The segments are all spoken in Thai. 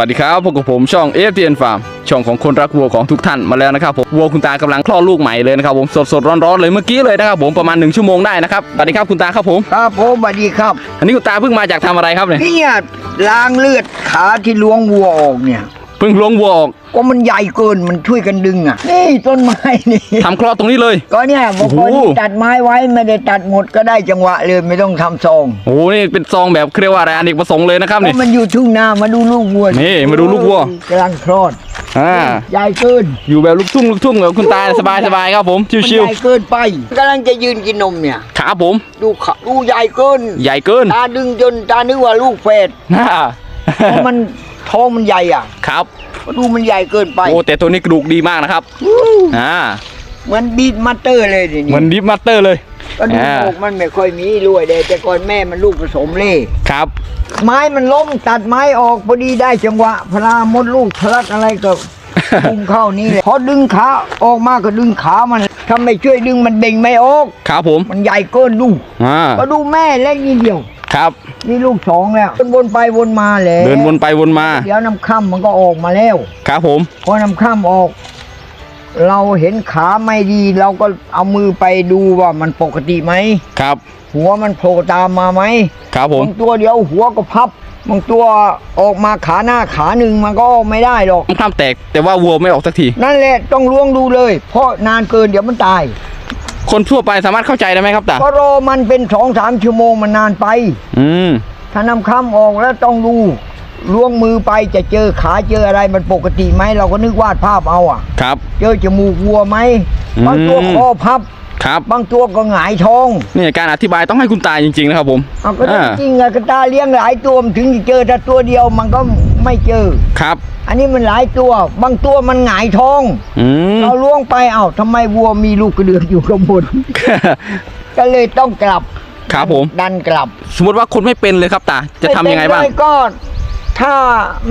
สวัสดีครับพบกับผมช่อง FTN Farm ช่องของคนรักวัวของทุกท่านมาแล้วนะครับผมวัวคุณตากำลังคลอดลูกใหม่เลยนะครับผมสดสดๆร้อนๆเลยเมื่อกี้เลยนะครับผมประมาณหนึ่งชั่วโมงได้นะครับสวัสดีครับคุณตาครับผมครับผมสวัสดีครับ อันนี้คุณตาเพิ่งมาจากทำอะไรครับเนี่ยเนี่ยล้างเลือดขาที่ล้วงวัวออกเนี่ย เพิ่งล้วงวัวออกก็มันใหญ่เกินมันช่วยกันดึงอะนี่ต้นไม้นี่ทำคลอดตรงนี้เลย ก็เนี่ยบางคนโอ้โห ตัดไม้ไว้ไม่ได้ตัดหมดก็ได้จังหวะเลยไม่ต้องทำซองโอ้โหนี่เป็นซองแบบเรียกว่าอะไรอเนกประสงค์เลยนะครับเพนี่ราะมันอยู่ทุ่งนามาดูลูกวัวนี่มาดูลูกวัว กำลังคลอดอ่าใหญ่เกินอยู่แบบลูกทุ่งลูกทุ่งแบบคุณตาสบายสบายๆครับผมมันชิวใหญ่เกินไปกำลังจะยืนกินนมเนี่ยๆครับผม ดูขาดูใหญ่เกินใหญ่เกินตาดึงจนตานึกว่าลูกแฝด น่า เพราะมัน ท้องมันใหญ่อะครับดูมันใหญ่เกินไปโอ้แต่ตัวนี้กระดูกดีมากนะครับอ่าเหมือนบีดมัตเตอร์เลยทีเหนี้มือนดิฟมาสเตอร์เลยก็ดูอ่าอกมันไม่ค่อยมีรวยเลยแต่ก่อนแม่มันลูกผสมเล่ครับ ไม้มันล้มตัดไม้ออกพอดีได้จังหวะพลามดลูกทะลักอะไรก็พุ่งเข้านี่เลยพอดึงขาออกมาก็ดึงขามันถ้าไม่ช่วยดึงมันเบ่งไม่ออกครับผมมันใหญ่เกินดูอ่าก็ดูแม่เล็กนิดเดียว ครับ นี่ลูกสองแล้ววนวนไปวนมาแหละเดินวนไปวนมา เดี๋ยวน้ำค่ำมันก็ออกมาแล้ว ครับผมพอน้ำค่ำออก เราเห็นขาไม่ดี เราก็เอามือไปดูว่ามันปกติไหมครับ หัวมันโผล่ตามมาไหมครับผมบางตัวเดียวหัวก็พับบางตัวออกมาขาหน้าขาหนึ่งมันก็ออกไม่ได้หรอกข้ามแตกแต่ว่าวัวไม่ออกสักที นั่นแหละต้องล้วงดูเลย เพราะนานเกินเดี๋ยวมันตาย คนทั่วไปสามารถเข้าใจได้ไหมครับตาก็รอมันเป็นสองสามชั่วโมงมันนานไป อืมถ้านำคำออกแล้วต้องดูล้วงมือไปจะเจอขาเจออะไรมันปกติไหมเราก็นึกวาดภาพเอาอะ ครับ เจอจมูกวัวไหมอืมบางตัวคอพับครับบางตัวก็หงายท้องนี่การอธิบายต้องให้คุณตาจริงๆนะครับผมเอาก็อ่าจริงๆอะกระตาเลี้ยงหลายตัวมันถึงจะเจอถ้าตัวเดียวมันก็ ไม่เจอ ครับ อันนี้มันหลายตัว บางตัวมันหงายท้อง อืม เราล้วงไปเอ้าทำไมวัวมีลูกกระเดือกอยู่ข้างบน ก็เลยต้องกลับครับผม ดันกลับสมมติว่าคนไม่เป็นเลยครับตา จะทำยังไงบ้าง ม่เป็นเลยก็ถ้า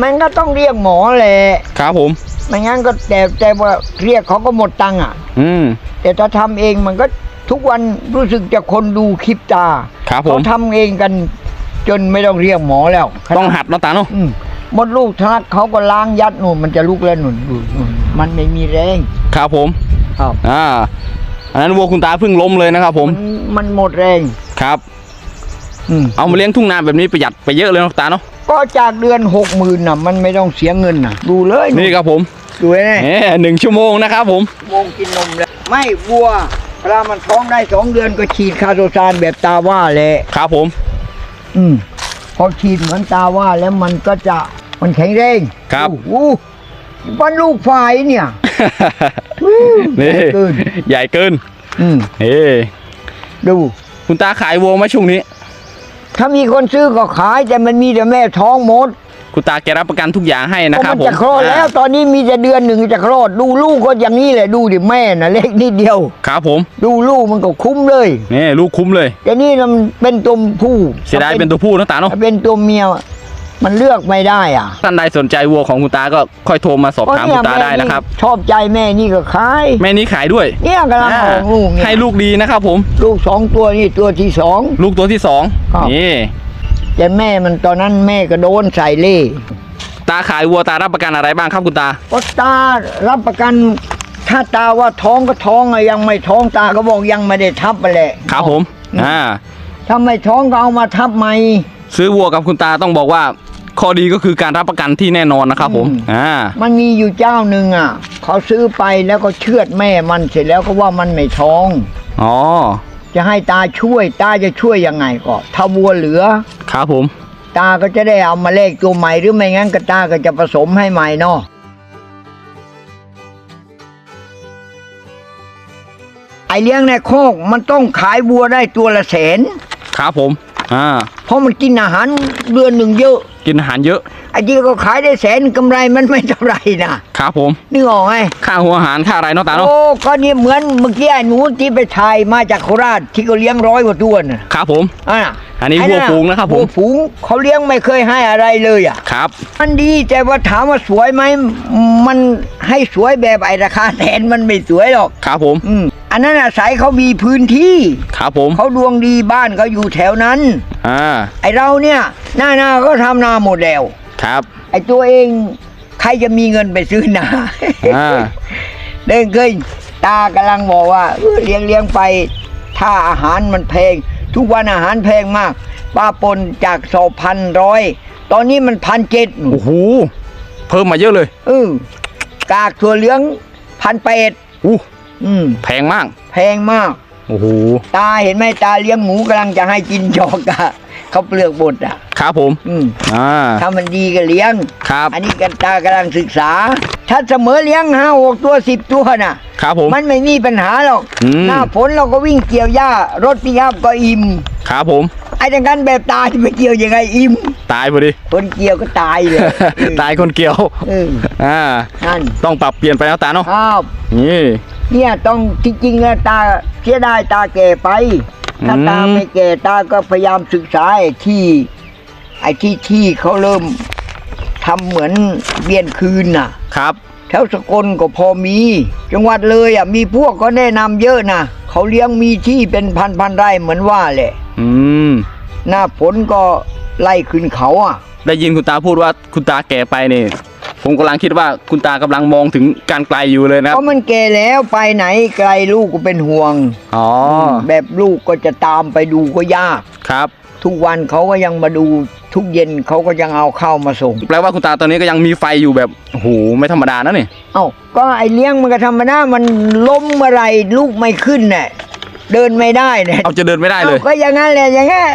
มันก็ต้องเรียกหมอแหละครับผม ไม่งั้นก็แต่แต่ว่าเรียกเขาก็หมดตังค์อะ อืม แต่ถ้าทำเองมันก็ทุกวันรู้สึกจะคนดูคลิปตาครับผเขามทำเองกันจนไม่ต้องเรียกหมอแล้วต้องหัดเนาะตาเนาะ อืม มดลูกทะลักเขาก็ล้างยัดหนุนมันจะลุกแล้วหนุนดูนู่นมันไม่มีแรงครับผมครับอ่าอันนั้นวัวคุณตาเพิ่งล้มเลยนะครับ ผม มันมันหมดแรงครับอืมเอามาเลี้ยงทุ่งนาแบบนี้ประหยัดไปเยอะเลยเนาะตาเนาะก็จากเดือนหกหมื่นน่ะ มันไม่ต้องเสียเงินน่ะ ดูเลยนี่ครับผมดูเลยเอ๊หนึ่งชั่วโมงนะครับผม วงกินนมแล้วไม่วัวเวลามันท้องได้สองเดือนก็ฉีดคาโตซานแบบตาว่าแหละครับผม อืม พอฉีดเหมือนตาว่าแล้วมันก็จะมันแข็งแรงครับโอ้โหมันลูกฝ่ายเนี่ยนี่เกินใหญ่เกินอืมเฮ้ดู คุณตาขายวัวไหมช่วงนี้ ถ้ามีคนซื้อก็ขายแต่มันมีแต่แม่ท้องหมด คุณตาแกรับประกันทุกอย่างให้นะเพครับราะมันผมจะคลอดแล้วตอนนี้มีแต่เดือนหนึ่งจะคลอดดูลูกก็อย่างนี้แหละดูดิแม่น่ะเล็กนิดเดียว ครับผมดูลูกมันก็คุ้มเลยนี่ลูกคุ้มเลย แต่นี่มันเป็นตัวผู้เสียดายเป็นตัวผู้นะตาเนาะถ้าเป็นตัวเมียมันเลือกไม่ได้อะท่านใดสนใจวัวของคุณตาก็ค่อยโทรมาสอบถามคุณตาได้นะครับ ชอบใจแม่นี่ก็ขายแม่นี้ขายด้วยเนี่ยกำลังออกลูกเนี่ยให้ลูกดีนะครับผม ลูกสองตัวนี่ตัวที่สองลูกตัวที่สองครับ นี่ แต่แม่มันตอนนั้นแม่ก็โดนใส่เล่ตาขายวัวตารับประกันอะไรบ้างครับคุณตา ก็ตารับประกันถ้าตาว่าท้องก็ท้องอะยังไม่ท้องตาก็บอกยังไม่ได้ทับไปแหละครับผมอ่าถ้าไม่ท้องก็เอามาทับใหม่ซื้อวัวกับคุณตาต้องบอกว่า ข้อดีก็คือการรับประกันที่แน่นอนนะครับผมอืมอ่ามันมีอยู่เจ้าหนึ่งอะเขาซื้อไปแล้วก็เชือดแม่มันเสร็จแล้วก็ว่ามันไม่ท้องอ๋อจะให้ตาช่วยตาจะช่วยยังไงก็ถ้าวัวเหลือ ครับผม ตาก็จะได้เอามาเลขตัวใหม่หรือไม่งั้นก็ตาก็จะผสมให้ใหม่เนาะไอเลี้ยงในโคอกมันต้องขายวัวได้ตัวละแสนครับผม อ่าเพราะมันกินอาหารเดือนหนึ่งเยอะ กินอาหารเยอะไอ้ที่ก็ขายได้แสนกำไรมันไม่เท่าไหร่นะครับผมนึกออกไหมค่าหัวอาหารค่าอะไรเนาะตาเนาะโอ้ก็เนี่ยเหมือนเมื่อกี้ไอ้หนูที่ไปถ่ายมาจากโคราชที่เขาเลี้ยงร้อยกว่าตัวน่ะครับผม อะอันนี้วัวฝูงนะครับผม วัวฝูงเขาเลี้ยงไม่เคยให้อะไรเลยอะ ครับ มันดีแต่ว่าถามว่าสวยไหมมันให้สวยแบบไอ้ราคาแสนมันไม่สวยหรอก ครับผม อืม อันนั้นอาศัยเขามีพื้นที่ครับผมเขาดวงดีบ้านเขาอยู่แถวนั้น อ่า ไอเราเนี่ยหน้าหน้าก็ทำนาหมดแล้ว ครับ ไอ้ตัวเองใครจะมีเงินไปซื้อนาอ่า เดินเคยตากำลังบอกว่าเออเลี้ยงเลี้ยงไป ถ้าอาหารมันแพง ทุกวันอาหารแพงมาก ป้าปนจากสองพันร้อยตอนนี้มันพันเจ็ดโอ้โห เพิ่มมาเยอะเลยเออกากถั่วเหลืองพันแปดอู้ อืมแพงมาก แพงมาก โอ้โห ตาเห็นไหมตาเลี้ยงหมูกำลังจะให้กินจอกอะเขาวเปลือกบดอะครับผม อืมอ่า ถ้ามันดีก็เลี้ยง ครับ อันนี้กันตากำลังศึกษา ถ้าเสมอเลี้ยงห้าหกตัวสิบตัวน่ะ ครับผม มันไม่มีปัญหาหรอก อืม หน้าฝนเราก็วิ่งเกี่ยวหญ้ารถปิกอัพก็อิ่ม ครับผม ไอ้ดังนั้นแบบตายจะไปเกี่ยวยังไงอิ่ม ตายพอดี คนเกี่ยวก็ตายเลย ตายคนเกี่ยว เอออ่า นั่นต้องปรับเปลี่ยนไปแล้วตาเนาะ ครับ นี่ เนี่ยต้องจริงๆอะตาเสียดายตาแก่ไปถ้าอืมตาไม่แก่ตาก็พยายามศึกษาไอ้ที่ ไอ้ที่ที่เขาเริ่มทำเหมือนเบียนคืนน่ะ ครับ แถวสกลก็พอมี จังหวัดเลยอะมีพวกก็แนะนำเยอะนะเขาเลี้ยงมีที่เป็นพันพันๆไร่เหมือนว่าแหละ อืม หน้าฝนก็ไล่ขึ้นเขาอะ ได้ยินคุณตาพูดว่าคุณตาแก่ไปนี่ผมกำลังคิดว่าคุณตากำลังมองถึงการไกลอยู่เลยนะคเพรับราะมันแก่แล้วไปไหนไกลลูกก็เป็นห่วง อ๋อ แบบลูกก็จะตามไปดูก็ยาก ครับ ทุกวันเขาก็ยังมาดูทุกเย็นเขาก็ยังเอาข้าวมาส่ง แปลว่าคุณตาตอนนี้ก็ยังมีไฟอยู่แบบโอ้โหไม่ธรรมดานะนี่ เอ้าก็ไอเลี้ยงมันก็ธรรมดามันล้มเมื่อไหรลูกไม่ขึ้นเนี่ยเดินไม่ได้เนี่ยเอาจะเดินไม่ได้เลยอ้าก็อย่างนั้นแหละอย่างงี้น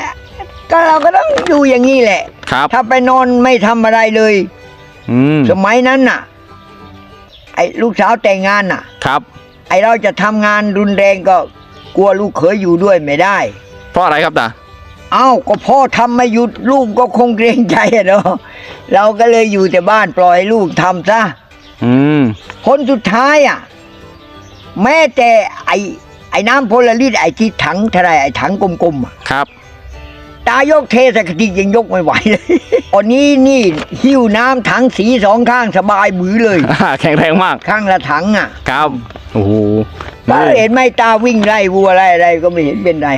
ก็เราก็ต้องอยู่อย่างนี้แหละ ครับ ถ้าไปนอนไม่ทำอะไรเลย อืมสมัยนั้นน่ะ ไอ้ลูกสาวแต่งงานน่ะ ครับ ไอ้เราจะทำงานรุนแรงก็กลัวลูกเขยอยู่ด้วยไม่ได้ เพราะอะไรครับตาเอ้าก็พ่อทำไม่หยุดลูกก็คงเกรงใจอะเนาะเราก็เลยอยู่แต่บ้านปล่อยให้ลูกทำซะ อืม ผลสุดท้ายอะ แม้แต่ไอ้ไอ้น้ำพลลิตรไอ้ที่ถังเท่าไหรไอ้ถังกลมๆอะครับ ตายกเทใส่กระติกยังยกไม่ไหวเลยตอนนี้นี่หิ้วน้ำถังสีสองข้างสบายบือเลยแข็งแรงมากข้างละถังอะครับโอ้โหตาเห็นไหมตาวิ่งไล่วัวไล่อะไรก็ไม่เห็นเป็นไร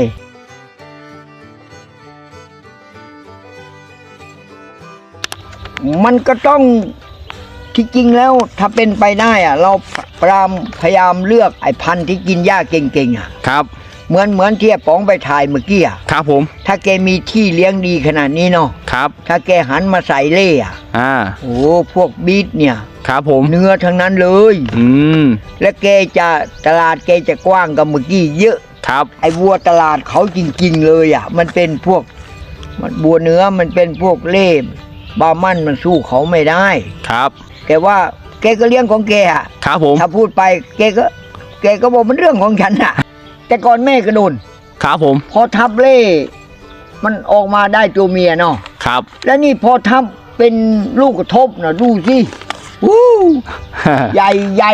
มันก็ต้องที่จริงแล้วถ้าเป็นไปได้อะ เราพยายามพยายามเลือกไอ้พันธุ์ที่กินหญ้าเก่งๆอะ ครับ เหมือนเหมือนที่ไอ้ป๋องไปถ่ายเมื่อกี้อะครับผม ถ้าแกมีที่เลี้ยงดีขนาดนี้เนาะครับ ถ้าแกหันมาใส่เล่อะอ่าโอ้พวกบีทเนี่ย ครับผม เนื้อทั้งนั้นเลย อืม และแกจะตลาดแกจะกว้างกับเมื่อกี้เยอะ ครับ ไอ้วัวตลาดเขาจริง ๆ เลยอะ มันเป็นพวก มันบัวเนื้อมันเป็นพวกเล่มบามั่นมันสู้เขาไม่ได้ ครับแต่ว่าแกก็เลี้ยงของแกอะครับผม ถ้าพูดไปแกก็แกก็บอกมันเรื่องของฉันอะ แต่ก่อนแม่ก็โดนครับผม พอทับเล่ มันออกมาได้ตัวเมียเนาะครับ แล้วนี่พอทับเป็นลูกกระทบนะดูสิวู้ใหญ่ใหญ่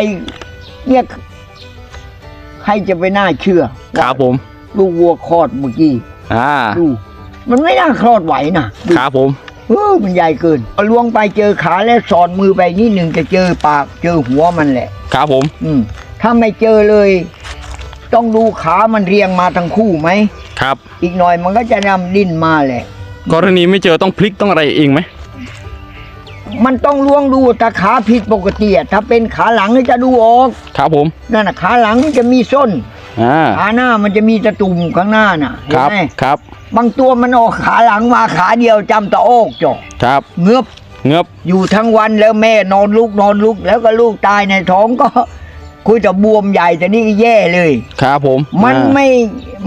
เนี่ยใครจะไปน่าเชื่อครับผม ลูกวัวคลอดเมื่อกี้อ่าดูมันไม่น่าคลอดไหวนะดูครับผมเออมันใหญ่เกินพอล้วงไปเจอขาแล้วสอดมือไปนิดหนึ่งจะเจอปากเจอหัวมันแหละ ครับผม อืมถ้าไม่เจอเลย ต้องดูขามันเรียงมาทั้งคู่ไหมครับ อีกหน่อยมันก็จะนำดิ้นมาแหละกรณีไม่เจอต้องพลิกต้องอะไรเองไหมมันต้องล้วงดูถ้าขาผิดปกติอะถ้าเป็นขาหลังนี่จะดูออกครับผมนั่นน่ะขาหลังนี่จะมีส้นอ่าขาหน้ามันจะมีตะตุ่มข้างหน้าน่ะเห็คนรับไหมครับบางตัวมันออกขาหลังมาขาเดียวจำตะโอกจอกครับเงือบเงือบอยู่ทั้งวันแล้วแม่นอนลุกนอนลุก แล้วก็ลูกตายในท้องก็ คุยแต่บวมใหญ่แต่นี่ก็แย่เลย ครับผมมันอ่าไม่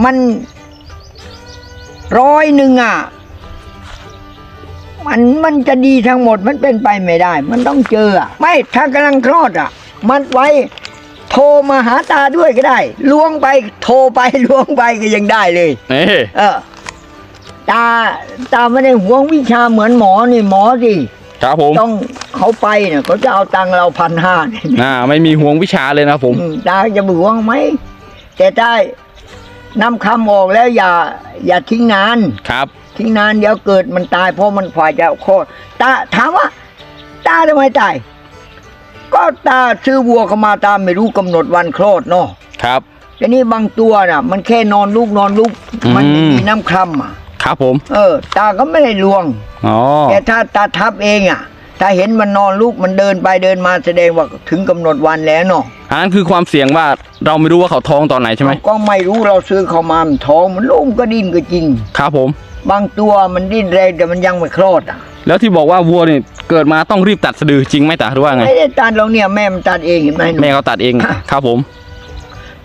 มัน ร้อยหนึ่งอะ มันมันจะดีทั้งหมดมันเป็นไปไม่ได้ มันต้องเจออะไม่ถ้ากำลังคลอดอะ มันไว้ โทรมาหาตาด้วยก็ได้ล้วงไปโทรไป ล้วงไปก็ยังได้เลย เอ๊ะเออตาตาไม่ได้หวงวิชาเหมือนหมอนี่หมอสิ ครับผมต้องเขาไปเนี่ยเขาจะเอาตังค์เราพันห้าอ่าไม่มีห่วงวิชาเลยนะครับผมตาจะหวงไหมแต่ถ้านำคำออกแล้วอย่า อย่าทิ้งนานครับ ทิ้งนานเดี๋ยวเกิดมันตายเพราะมันฝ่ายจะโคตรตาถามว่าตาทำไมตายก็ตาซื้อวัวเข้ามาตามไม่รู้กำหนดวันคลอดเนาะครับแต่นี่บางตัวน่ะ มันแค่นอนลูกนอนลูกอืมมันไม่มีน้ำคร่ำอะ ครับผม เออ ตาก็ไม่ได้ลวงอ๋อแต่ถ้าตาทับเองอะถ้าเห็นมันนอนลูกมันเดินไปเดินมาแสดงว่าถึงกำหนดวันแล้วเนาะอันนั้นคือความเสี่ยงว่าเราไม่รู้ว่าเขาท้องตอนไหนใช่ไหมก็ไม่รู้เราซื้อเขามามันท้องมันลูกก็ดิ้นก็จริง ครับผม บางตัวมันดิ้นแรงแต่มันยังไม่คลอดอะ แล้วที่บอกว่าวัวนี่เกิดมาต้องรีบตัดสะดือจริงไหมตาหรือว่าไงไม่ได้ตัดเราเนี่ยแม่มันตัดเองเห็นไหมหนูแม่เขาตัดเองครับผม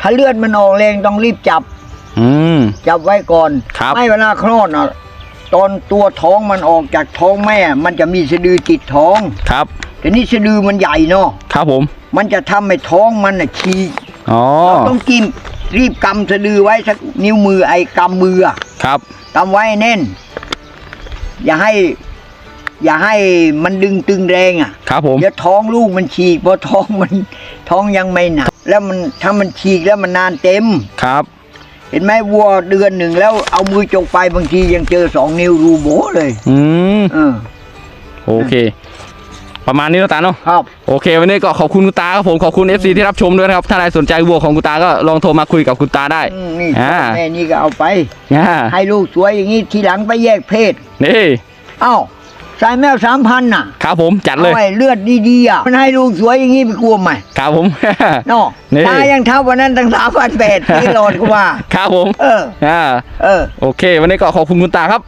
ถ้าเลือดมันออกแรงต้องรีบจับ อืม จับไว้ก่อน ครับไม่เวลาคลอดอะตอนตัวท้องมันออกจากท้องแม่ มันจะมีสะดือติดท้องครับแต่นี่สะดือมันใหญ่เนาะครับผม มันจะทำให้ท้องมันน่ะฉีกอ๋อเราต้องกินรีบกำสะดือไว้สักนิ้วมือไอ้กำมืออะครับ กำไว้ให้แน่น อย่าให้ อย่าให้มันดึงตึงแรงอะ ครับผม เดี๋ยวท้องลูกมันฉีกเพราะท้องมันท้องยังไม่หนัก แล้วมันถ้ามันฉีกแล้วมันนานเต็ม ครับ เห็นไหมวัวเดือนหนึ่งแล้วเอามือจกไปบางทียังเจอสองนิ้วรูโบเลยอืมเออโอเค ประมาณนี้แล้วตาเนาะครับโอเค วันนี้ก็ขอบคุณคุณตาครับผมขอบคุณ FC ที่รับชมด้วยนะครับ ถ้าใครสนใจวัวของคุณตาก็ลองโทรมาคุยกับคุณตาได้อืมนี่อ่าแม่นี่ก็เอาไป อ่าให้ลูกสวยอย่างนี้ทีหลังไปแยกเพศนี่ เอ้า สายแมวสามพันน่ะครับผมจัดเลย อาไว้เลือดดีๆอะมันให้ลูกสวยอย่างนี้ไปกลัวไหมครับผม เนาะนี่ ตายังเท่าวันนั้นตั้งสามพันแปดที่โหลดกูว่า ครับผมเออ อ่าเออ โอเค วันนี้ก็ขอบคุณคุณตาครับ